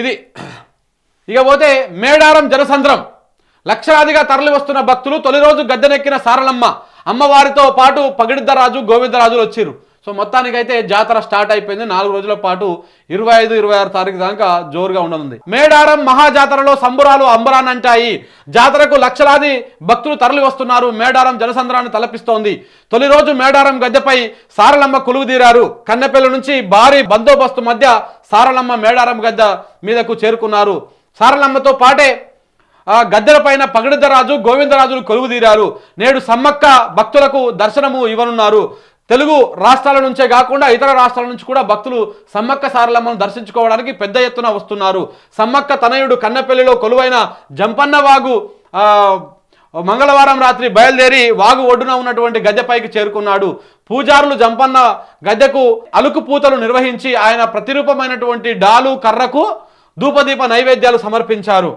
ఇది ఇకపోతే మేడారం జనసంద్రం. లక్షలాదిగా తరలి వస్తున్న భక్తులు తొలి రోజు గద్దెనెక్కిన సారలమ్మ. అమ్మవారితో పాటు పగిడిద్దరాజు గోవిందరాజులు వచ్చారు. సో మొత్తానికైతే జాతర స్టార్ట్ అయిపోయింది. నాలుగు రోజుల పాటు ఇరవై ఐదు ఇరవై ఆరు తారీఖు దాకా జోరుగా ఉండనుంది. మేడారం మహాజాతరలో సంబురాలు అంబరానంటాయి జాతరకు లక్షలాది భక్తులు తరలి వస్తున్నారు మేడారం జనసంద్రాన్ని తలపిస్తోంది. తొలి రోజు మేడారం గద్దెపై సారలమ్మ కొలువుదీరారు. కన్నెపల్లి నుంచి భారీ బందోబస్తు మధ్య సారలమ్మ మేడారం గద్దె మీదకు చేరుకున్నారు. సారలమ్మతో పాటే గద్దెలపైన పగడిద్దరాజు గోవిందరాజులు కొలువుదీరారు. నేడు సమ్మక్క భక్తులకు దర్శనము ఇవ్వనున్నారు. తెలుగు రాష్ట్రాల నుంచే కాకుండా ఇతర రాష్ట్రాల నుంచి కూడా భక్తులు సమ్మక్క సారలమ్మను దర్శించుకోవడానికి పెద్ద ఎత్తున వస్తున్నారు. సమ్మక్క తనయుడు కన్నపల్లిలో కొలువైన జంపన్నవాగు ఆ, మంగళవారం రాత్రి బయలుదేరి వాగు ఒడ్డున ఉన్నటువంటి గద్దెపైకి చేరుకున్నాడు. పూజారులు జంపన్న గద్దెకు అలుకు పూతలు నిర్వహించి ఆయన ప్రతిరూపమైనటువంటి డాలు కర్రకు ధూపదీప నైవేద్యాలు సమర్పించారు.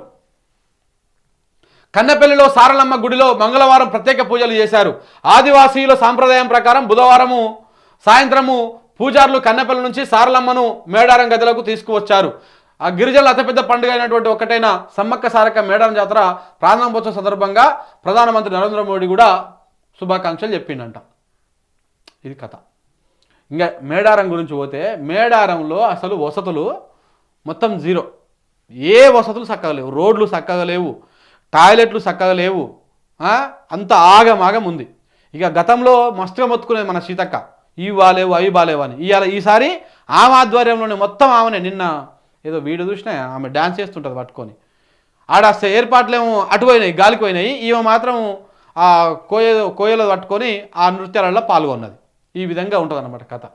కన్నెపల్లిలో సారలమ్మ గుడిలో మంగళవారం ప్రత్యేక పూజలు చేశారు. ఆదివాసీయుల సాంప్రదాయం ప్రకారం బుధవారము సాయంత్రము పూజారులు కన్నెపల్లి నుంచి సారలమ్మను మేడారం గదిలకు తీసుకువచ్చారు. ఆ గిరిజనుల అతిపెద్ద పండుగ అయినటువంటి ఒకటైన సమ్మక్క సారక్క మేడారం జాతర ప్రారంభోత్సవ సందర్భంగా ప్రధానమంత్రి నరేంద్ర మోడీ కూడా శుభాకాంక్షలు చెప్పిండంట. ఇది కథ. ఇంకా మేడారం గురించి పోతే మేడారంలో అసలు వసతులు మొత్తం జీరో. ఏ వసతులు చక్కగా లేవు. రోడ్లు చక్కగా లేవు. టాయిలెట్లు చక్కగా లేవు. అంత ఆగమాగం ఉంది. ఇక గతంలో మస్తుగా మొత్తుకునేది మన సీతక్క. ఇవి బాలేవు అవి బాలేవు అని. ఇవాళ ఈసారి ఆమె ఆధ్వర్యంలోనే మొత్తం ఆమెనే. నిన్న ఏదో వీడు చూసినా ఆమె డ్యాన్స్ చేస్తుంటుంది పట్టుకొని. ఆడ ఏర్పాట్లేమో అటు పోయినాయి గాలికి పోయినాయి ఈమె మాత్రం ఆ కోయ కోయలో పట్టుకొని ఆ నృత్యాలలో పాల్గొన్నది. ఈ విధంగా ఉంటుంది కథ.